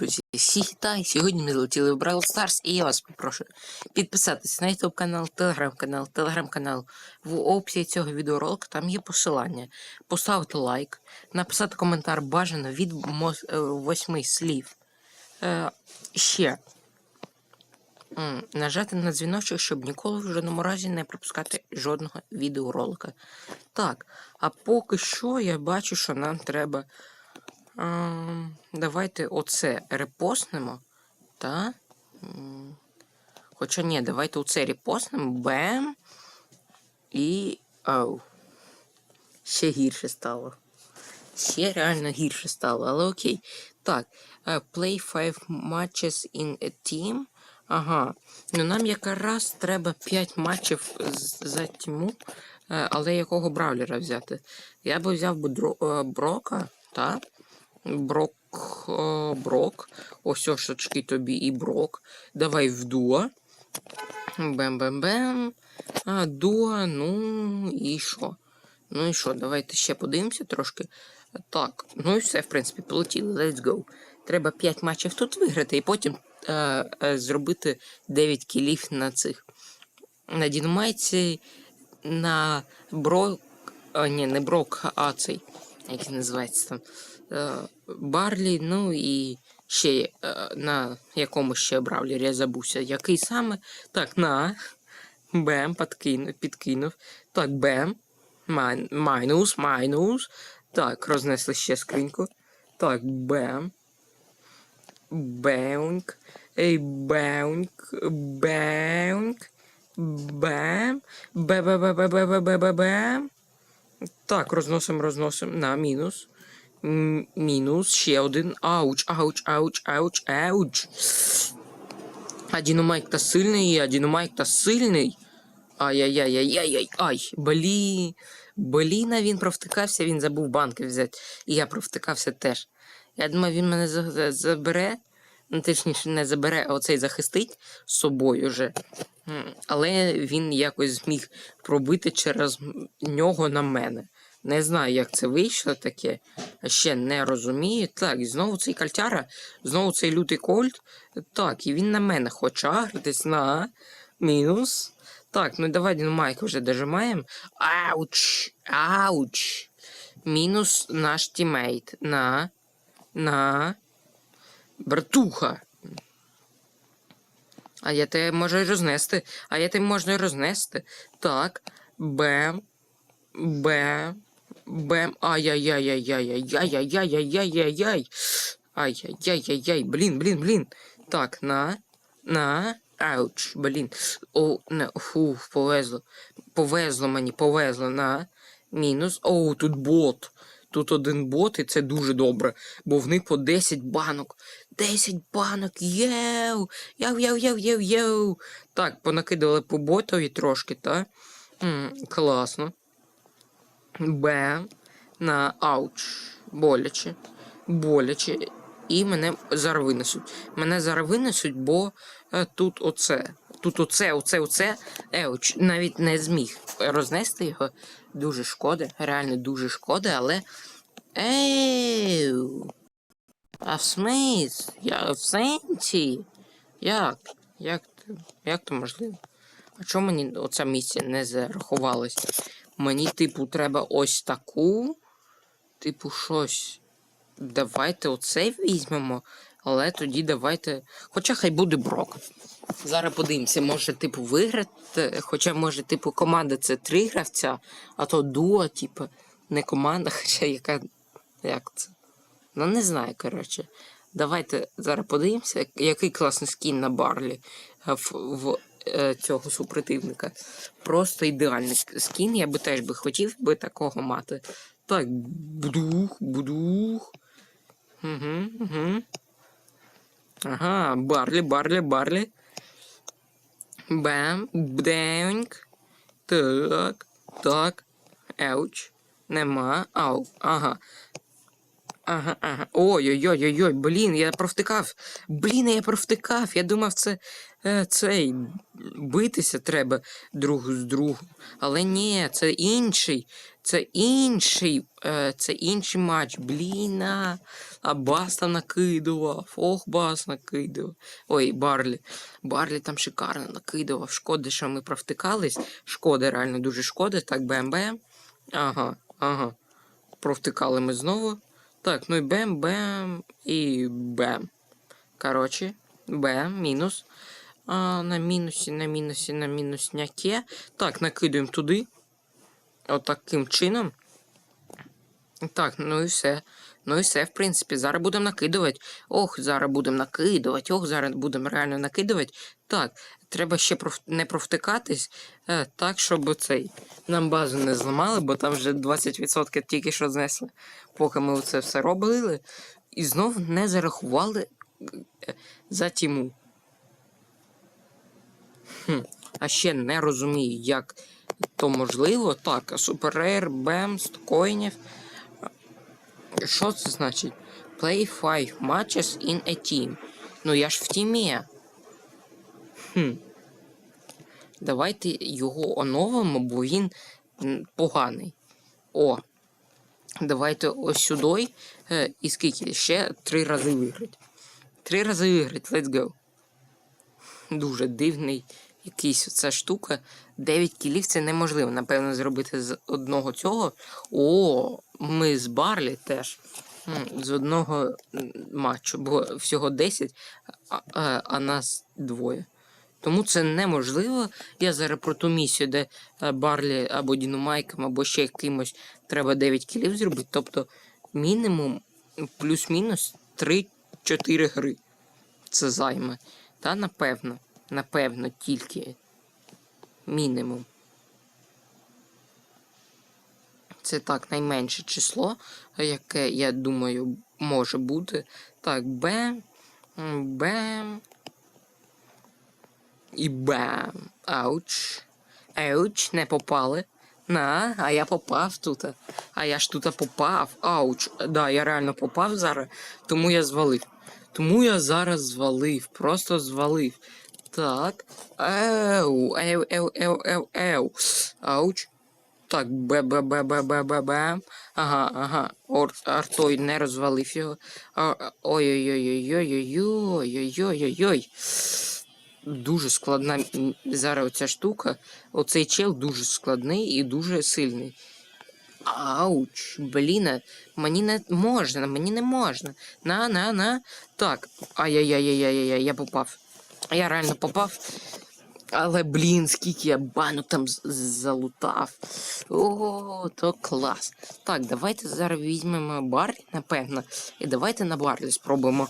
друзі, всіх вітаю. Сьогодні ми залетіли в Brawl Stars і я вас попрошу підписатись на YouTube канал, телеграм-канал, телеграм-канал. В описі цього відеоролика там є посилання. Поставити лайк, написати коментар бажано від е, восьми слів. Е, ще нажати на дзвіночок, щоб ніколи в жодному разі не пропускати жодного відеоролика. Так, а поки що я бачу, що нам треба. Давайте оце репостнемо. Та. Хоча ні, давайте оце репостнемо. Бем. І. Оу. Ще гірше стало. Ще реально гірше стало, але окей. Так. е, Play 5 matches in a team. Ага. Ну нам якраз треба 5 матчів за тіму. Е, Але якого бравлера взяти? Я би взяв е, Брока, так? Брок. е, Брок. Ось ошечки тобі і брок. Давай в дуо. Бем-бем-бем. А, дуо, ну і що? Ну і що? Давайте ще подивимося трошки. Так, ну і все, в принципі, полетіли. Let's go. Треба 5 матчів тут виграти, і потім е, е, зробити 9 кілів на цих. На Дінамайці, на Брок. А, ні, не Брок, а цей. Як називається там. Е, Барлі, ну і ще е, на якому ще бравлері, я забувся. Який саме? Так, на. Бем, підкинув. підкинув. Так, бем. Майн, майнус, майнус. Так, рознесли ще скриньку. Так, бем. Беунк. Ей, беунк. Беунк. Бем. Бе-бе-бе-бе-бе-бе-бе-бем. Так, розносимо, розносимо. На, мінус. Мінус. Ще один. Ауч, ауч, ауч, ауч, ауч. А Діномайк та сильний, а Діномайк та сильний. Ай-яй-яй-яй-яй-яй. Ай, блі. Бліна він провтикався, він забув банки взяти. І я провтикався теж. Я думаю, він мене за- за- забере. Ну, точніше, не забере, а оцей захистить з собою вже. Але він якось зміг пробити через нього на мене. Не знаю, як це вийшло таке. Ще не розумію. Так, і знову цей кальтяра, знову цей лютий кольт. Так, і він на мене хоче агритись на мінус. Так, ну давай Дінамайк вже дожимаємо. Ауч! Ауч! Мінус наш тімейт. На. На. Братуха. А я тебе можу й рознести. А я тебе можна й рознести. Так. Бем. Бем. Бем. Ай-яй-яй-яй-яй-яй-яй-яй-яй-яй-яй. Ай-яй-яй-яй-яй. Блін, блін, блін. Так, на. На. Ауч, блін. О, не, фу, повезло. Повезло мені, повезло. На. Мінус. Оу, тут бот. Тут один бот, і це дуже добре, бо в них по 10 банок. 10 банок. Єу! Яу, яу, яу, яу, яу. Так, понакидали по ботові трошки, так? М, класно. Б. На ауч. Боляче. Боляче. І мене зараз винесуть. Мене зараз винесуть, бо е, тут оце. Тут оце, оце, оце. Еуч, навіть не зміг рознести його. Дуже шкода. Реально дуже шкода, але. Еу. А в смис? Я в сенсі? Як? Як, як то можливо? А чому мені оця місія не зарахувалась? Мені, типу, треба ось таку. Типу, щось. Давайте оцей візьмемо. Але тоді давайте. Хоча хай буде брок. Зараз подивимося, може, типу, виграти. Хоча, може, типу, команда це три гравця, а то дуо, типу, не команда, хоча яка. Як це? Ну, не знаю, коротше. Давайте зараз подивимося, який класний скін на Барлі е, в, цього супротивника. Просто ідеальний скін. Я би теж би хотів би такого мати. Так, будух, будух. Угу, угу. Ага, Барлі, Барлі, Барлі. Бем, бденьк. Так, так. Еуч. Нема. Ау. Ага. Ага, ага. Ой-ой-ой-ой, блін, я провтикав. Блін, я провтикав. Я думав, це е, цей битися треба друг з другом. Але ні, це інший. Це інший. Е, це інший матч. Блін. А, а бас накидував. Ох, бас накидував. Ой, Барлі. Барлі там шикарно накидував. Шкода, що ми провтикались. Шкода, реально дуже шкода. Так, бем-бем. Ага, ага. Провтикали ми знову. Так, ну і бем, бем і бем. Коротше, бем, мінус. А, на мінусі, на мінусі, на мінусняке. Так, накидуємо туди. Отаким чином. Так, ну і все. Ну і все, в принципі, зараз будемо накидувати. Ох, зараз будемо накидувати. Ох, зараз будемо реально накидувати. Так, треба ще не провтикатись, е, так, щоб цей нам базу не зламали, бо там вже 20% тільки що знесли, поки ми це все робили. І знов не зарахували е, за тіму. Хм. А ще не розумію, як то можливо. Так, суперейр, бем, 100 коїнів. Що це значить? Play 5 matches in a team. Ну я ж в тімі. Хм. Давайте його оновимо, бо він поганий. О. Давайте ось сюди. Е, і скільки? Ще три рази виграти. Три рази виграти, let's go. Дуже дивний якийсь ця штука. 9 кілів це неможливо, напевно, зробити з одного цього. О, ми з Барлі теж. З одного матчу, бо всього 10, а, а, а нас двоє. Тому це неможливо. Я зараз про ту місію, де е, Барлі або Діномайком, або ще якимось треба 9 кілів зробити. Тобто мінімум плюс-мінус 3-4 гри. Це займе. Та напевно. Напевно, тільки мінімум. Це так найменше число, яке, я думаю, може бути. Так, бем, бем. І бем. Ауч. Ауч, не попали. На, а я попав тут. А я ж тут попав. Ауч. Да, я реально попав зараз, тому я звалив. Тому я зараз звалив, просто звалив. Так. Еу, еу, еу, еу, еу, еу. Ауч. Так, бе бе бе бе бе бе бе Ага, ага. Ор, Артой не розвалив його. Ой-ой-ой-ой-ой-ой-ой-ой-ой-ой-ой. Дуже складна зараз оця штука. Оцей чел дуже складний і дуже сильний. Ауч, блін, мені не можна, мені не можна. На, на, на. Так. Ай-яй-яй-яй-яй-яй, я попав. Я реально попав. Але, блін, скільки я банок там залутав. О, то клас. Так, давайте зараз візьмемо Барлі, напевно. І давайте на Барлі спробуємо.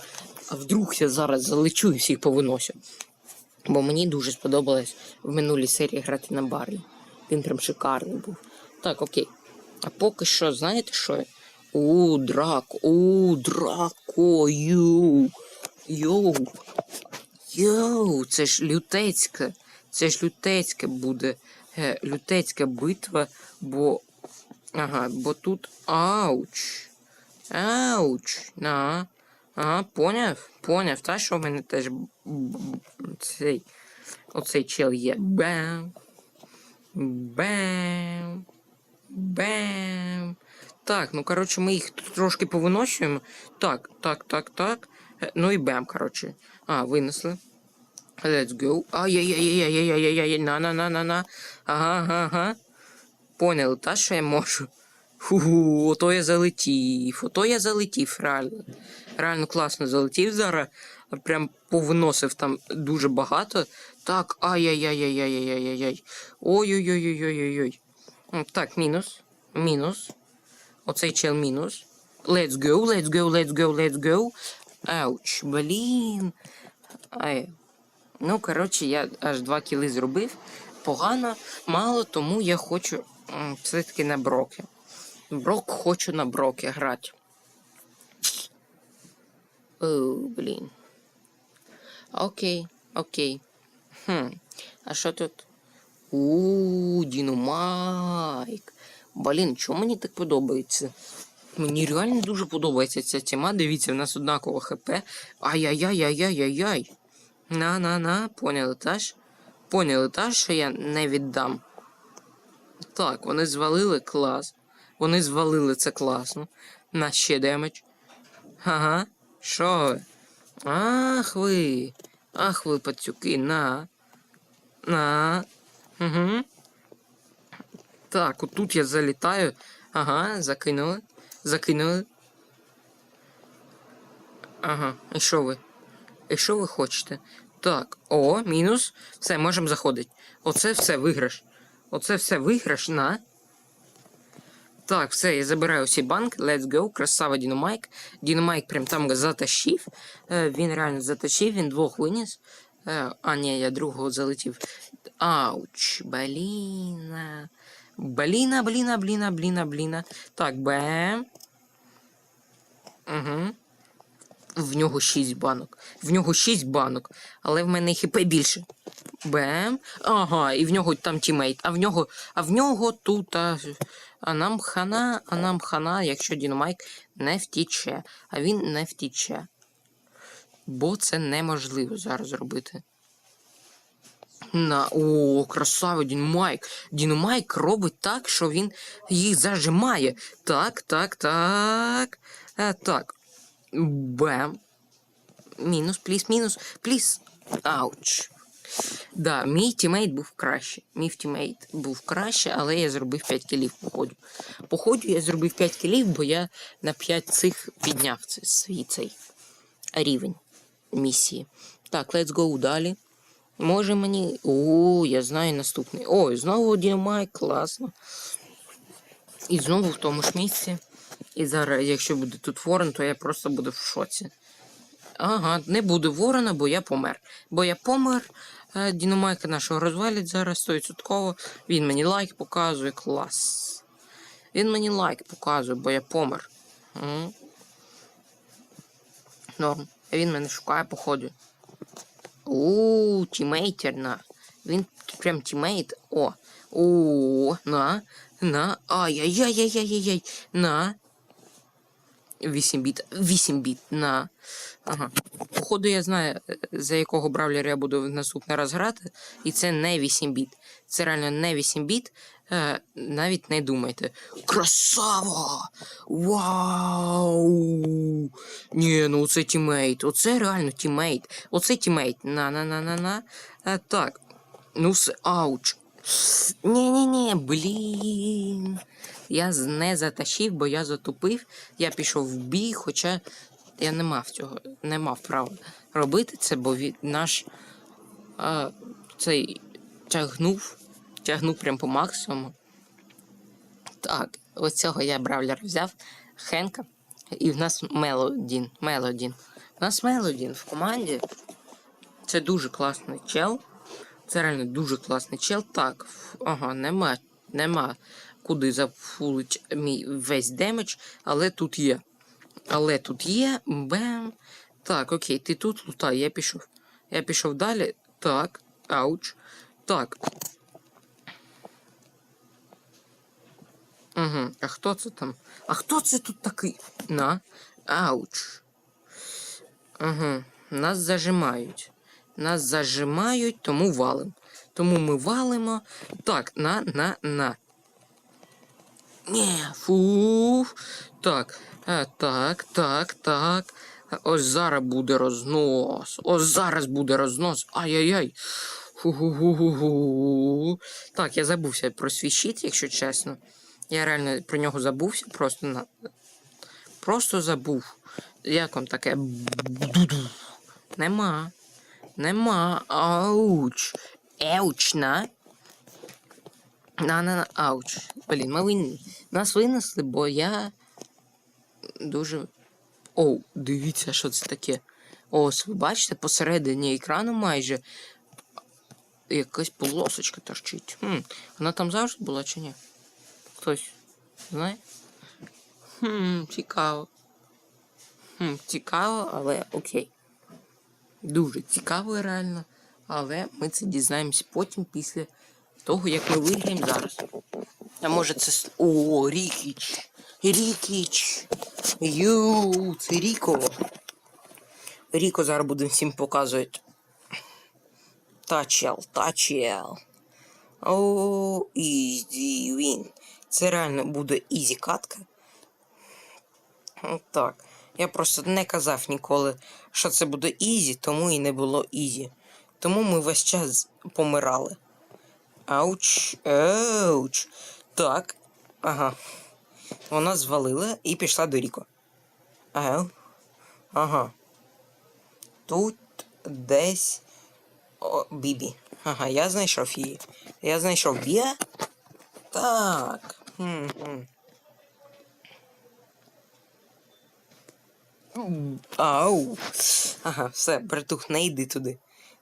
А вдруг я зараз залечу і всіх повиносю. Бо мені дуже сподобалось в минулій серії грати на Барлі. Він прям шикарний був. Так, окей. А поки що, знаєте що? У, драко, у, драко, ю. Йоу. Йоу, це ж лютецька. Це ж лютецька буде. Е, лютецька битва, бо. Ага, бо тут. Ауч. Ауч. На. Ага, поняв? Поняв. Та що в мене теж цей. Оцей чел є. Бем. Бем. Бем. Так, ну коротше, ми їх трошки повиношуємо. Так, так, так, так. Е, Ну і бем, коротше. А, винесли. Let's go. Ай-яй-яй-яй-яй-яй-яй-яй. На-на-на-на-на. Ага, ага, ага. Поняли, та що я можу. Фу, ото я залетів. Ото я залетів, реально. Реально класно залетів зараз. Прям повиносив там дуже багато. Так, ай-яй-яй-яй-яй-яй-яй-яй. Ой-ой-ой-ой-ой-ой-ой. Так, мінус. Мінус. Оцей чел мінус. Let's go, let's go, let's go, let's go. Ауч, блін. Ай. Ну, коротше, я аж два кіли зробив. Погано, мало, тому я хочу все-таки на броки. Брок хочу на броки грати. О, блін. Окей, окей. Хм. А що тут? У, Діномайк. Блін, чому мені так подобається? Мені реально дуже подобається ця тема. Дивіться, в нас однаково хп. Ай-яй-яй-яй-яй-яй. На-на-на, поняли теж? Поняли теж, що я не віддам. Так, вони звалили клас. Вони звалили це класно. На ще демедж. Ага. Що ви? Ах ви. Ах ви, пацюки, на. На. Угу. Так, отут я залітаю. Ага, закинули. Закинули. Ага, і що ви? І що ви хочете? Так, о, мінус. Все, можемо заходити. Оце все виграш. Оце все виграш на. Так, все, я забираю всі банк. Let's go. Красава Діномайк. Діномайк прям там затащив. Е, він реально затащив, він двох виніс. Е, а, ні, я другого залетів. Ауч, бліна. Бліна, бліна, бліна, бліна, бліна. Так, бем. Угу. В нього 6 банок. В нього 6 банок, але в мене хп більше. Бем. Ага, і в нього там тімейт. А в нього, а в нього тут. А, а нам хана, а нам хана, якщо Дінамайк не втіче. А він не втіче. Бо це неможливо зараз зробити. На, о, красава Дінамайк. Дінамайк робить так, що він їх зажимає. Так, так, так. А, так. Бем. Мінус, пліс, мінус, пліс. Ауч. Да, мій тімейт був краще. Мій тімейт був краще, але я зробив 5 кілів по ходу. Я зробив 5 кілів, бо я на 5 цих підняв це, свій цей рівень місії. Так, let's go далі. Може мені. О, я знаю наступний. Ой, знову Дінамайк, класно. І знову в тому ж місці. І зараз, якщо буде тут ворон, то я просто буду в шоці. Ага, не буде ворона, бо я помер. Бо я помер. е, Дінамайка нашого розвалять зараз 100%. Він мені лайк показує. Клас. Він мені лайк показує, бо я помер. Норм. Він мене шукає, походу. У, тімейтерна. Він прям тімейт. О. О, на. На. Ай-яй-яй-яй-яй-яй. На. 8 біт. 8 біт. На. Ага. Походу, я знаю, е, за якого бравлера я буду наступний раз грати. І це не 8 біт. Це реально не 8 біт. Е, навіть не думайте. Красава! Вау! Ні, ну це тімейт. Оце реально тімейт. Оце тімейт. На-на-на-на-на. Е, так. Ну все. Ауч. Ні-ні-ні, блін. Я не затащив, бо я затупив. Я пішов в бій, хоча я не мав цього, не мав права робити це, бо від наш а, цей тягнув, тягнув прям по максимуму. Так, ось цього я бравлера взяв, Хенка. І в нас Мелодін. Мелодін. У нас Мелодін в команді. Це дуже класний чел. Це реально дуже класний чел. Так, ага, нема, нема куди зафулить мій весь демедж, але тут є. Але тут є. Бем. Так, окей, ти тут лутай, я пішов. Я пішов далі. Так, ауч. Так. Угу. А хто це там? А хто це тут такий? На. Ауч. Угу. Нас зажимають. Нас зажимають, тому валим. Тому ми валимо. Так, на, на, на. Ні, фу. Так, е, так, так, так. Е, Ось зараз буде рознос. Ось зараз буде рознос. Ай-яй-яй. Так, я забувся про свій щит, якщо чесно. Я реально про нього забувся, просто на. Просто забув. Як вам таке? Нема. Нема. Ауч. Еуч, на. На, на, ауч. Блін, ми винні. Нас винесли, бо я дуже. Оу, дивіться, що це таке. Ось, ви бачите, посередині екрану майже якась полосочка торчить. Хм, вона там завжди була чи ні? Хтось знає? Хм, цікаво. Хм, цікаво, але окей. Дуже цікаво реально. Але ми це дізнаємось потім після того, як ми виграємо зараз. А може це. О, Рікіч. Рікіч. Ю, це Ріко. Ріко зараз буде всім показувати. Тачел, тачел. О, ізі він. Це реально буде ізі катка. Так. Я просто не казав ніколи, що це буде ізі, тому і не було ізі. Тому ми весь час помирали. Ауч, ауч. Так. Ага. Вона звалила і пішла до Ріко. Ау. Ага. Тут десь. О, Бібі. Ага, я знайшов її. Я знайшов є. Так. Хм-хм. Ау. Ага, все, братух, не йди туди.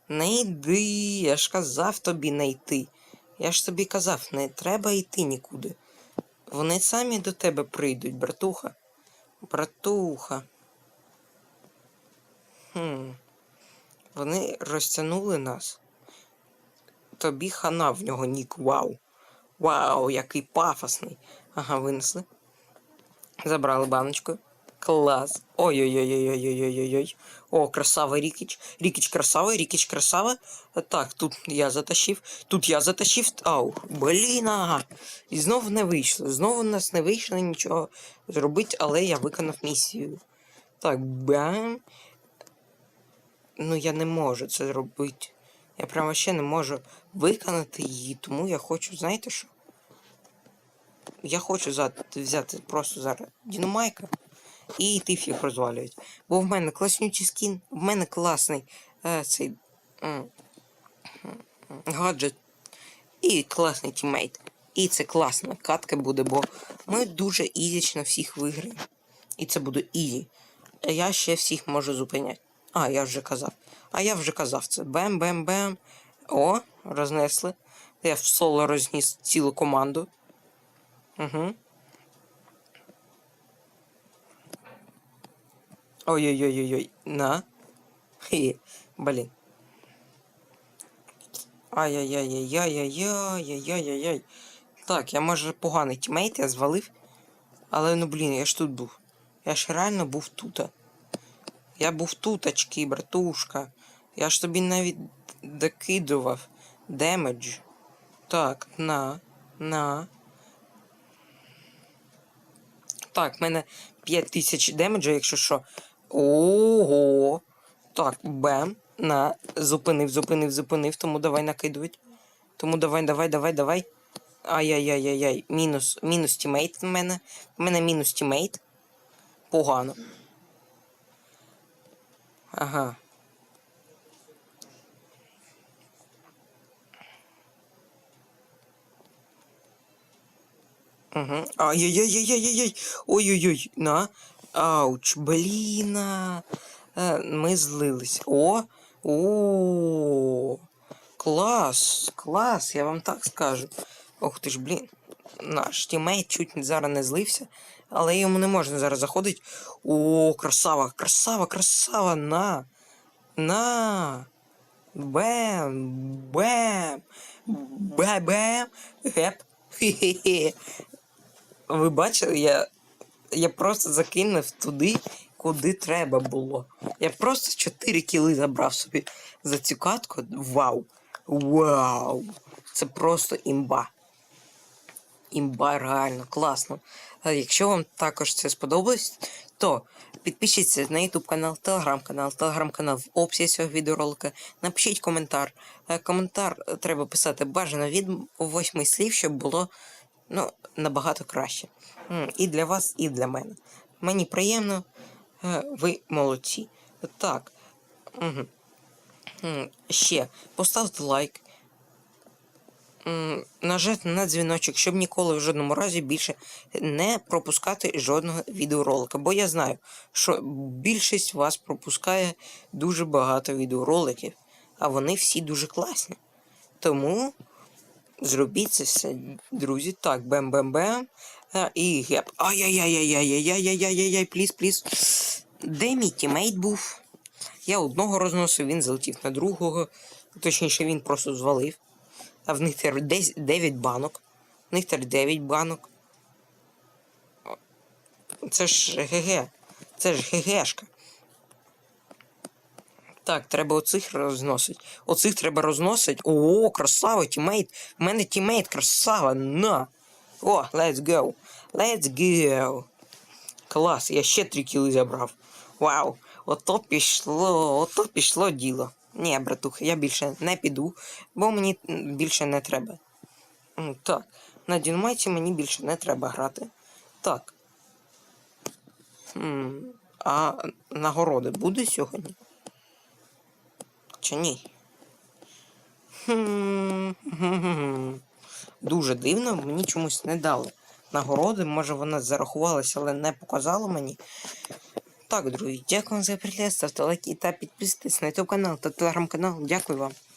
Не йди, я ж казав тобі не йти. Я ж тобі казав, не треба йти нікуди. Вони самі до тебе прийдуть, братуха. Братуха. Хм. Вони розтягнули нас. Тобі хана в нього нік. Вау. Вау, який пафосний. Ага, винесли. Забрали баночку. Клас. Ой-ой-ой-ой-ой-ой-ой-ой. О, красава Рікіч. Рікіч красава, Рікіч красава. Так, тут я затащив, тут я затащив. Ау, блін, ага. І знову не вийшло. Знову у нас не вийшло нічого зробити, але я виконав місію. Так, бам. Ну, я не можу це зробити. Я прямо ще не можу виконати її, тому я хочу, знаєте що? Я хочу взяти просто зараз Дінамайка і йти всіх розвалювати. Бо в мене класнючий скін, в мене класний е, цей м, гаджет і класний тіммейт. І це класна катка буде, бо ми дуже ізічно всіх виграємо. І це буде ізі. Я ще всіх можу зупиняти. А, я вже казав. А я вже казав це. Бем-бем-бем. О, рознесли. Я в соло розніс цілу команду. Угу. Ой-ой-ой-ой-ой. На. Хе, блін. Ай-яй-яй-яй-яй-яй-яй-яй-яй. Так, я може поганий тімейт, я звалив. Але ну блін, я ж тут був. Я ж реально був тут. Я був туточки, братушка. Я ж тобі навіть докидував демедж. Так, на, на. Так, в мене 5000 демеджа, якщо що. Ого. Так, бем. На. Зупинив, зупинив, зупинив. Тому давай накидувати. Тому давай, давай, давай, давай. Ай-яй-яй-яй-яй. Мінус, мінус тімейт в мене. В мене мінус тімейт. Погано. Ага. Угу. Ай-яй-яй-яй-яй-яй. Ой-ой-ой. На. Ауч, бліна. Е, Ми злились. О! О! Клас! Клас, я вам так скажу. Ох ти ж, блін. Наш тімейт чуть зараз не злився, але йому не можна зараз заходити. О, красава, красава, красава, на. На. Бем. Бем. Бем-бем. Геп. Хе-хе-хе. Ви бачили, я, я просто закинув туди, куди треба було. Я просто 4 кіли забрав собі за цю катку. Вау! Вау! Це просто імба. Імба реально класно. А якщо вам також це сподобалось, то підпишіться на YouTube канал, телеграм-канал, телеграм-канал в описі цього відеоролика. Напишіть коментар. Е, Коментар е, треба писати бажано від 8 слів, щоб було ну, набагато краще. І для вас, і для мене. Мені приємно, е, ви молодці. Так. Ще поставте лайк. Нажати на дзвіночок, щоб ніколи в жодному разі більше не пропускати жодного відеоролика. Бо я знаю, що більшість вас пропускає дуже багато відеороликів, а вони всі дуже класні. Тому зробіть це все, друзі. Так, бем-бем-бем. А, І геп. Ай-яй-яй-яй-яй-яй-яй-яй-яй-яй, пліз, пліз. Де мій тімейт був? Я одного розносив, він залетів на другого. Точніше, він просто звалив. А в них тепер 9 банок. В них тепер 9 банок. Це ж ГГ. Це ж ГГшка. Так, треба оцих розносить. Оцих треба розносить. О, красава, тімейт. В мене тімейт, красава, на. О, let's go. Let's go. Клас, я ще три кіли забрав. Вау, ото пішло, ото пішло діло. Ні, братуха, я більше не піду, бо мені більше не треба. Так, на дінамайті мені більше не треба грати. Так. Хм, а нагороди буде сьогодні? Чи ні? Хм-хм-хм. Дуже дивно, мені чомусь не дали нагороди. Може вона зарахувалася, але не показала мені. Так, друзі, дякую вам за перегляд, ставте лайки та підписуйтесь на YouTube канал та телеграм-канал. Дякую вам.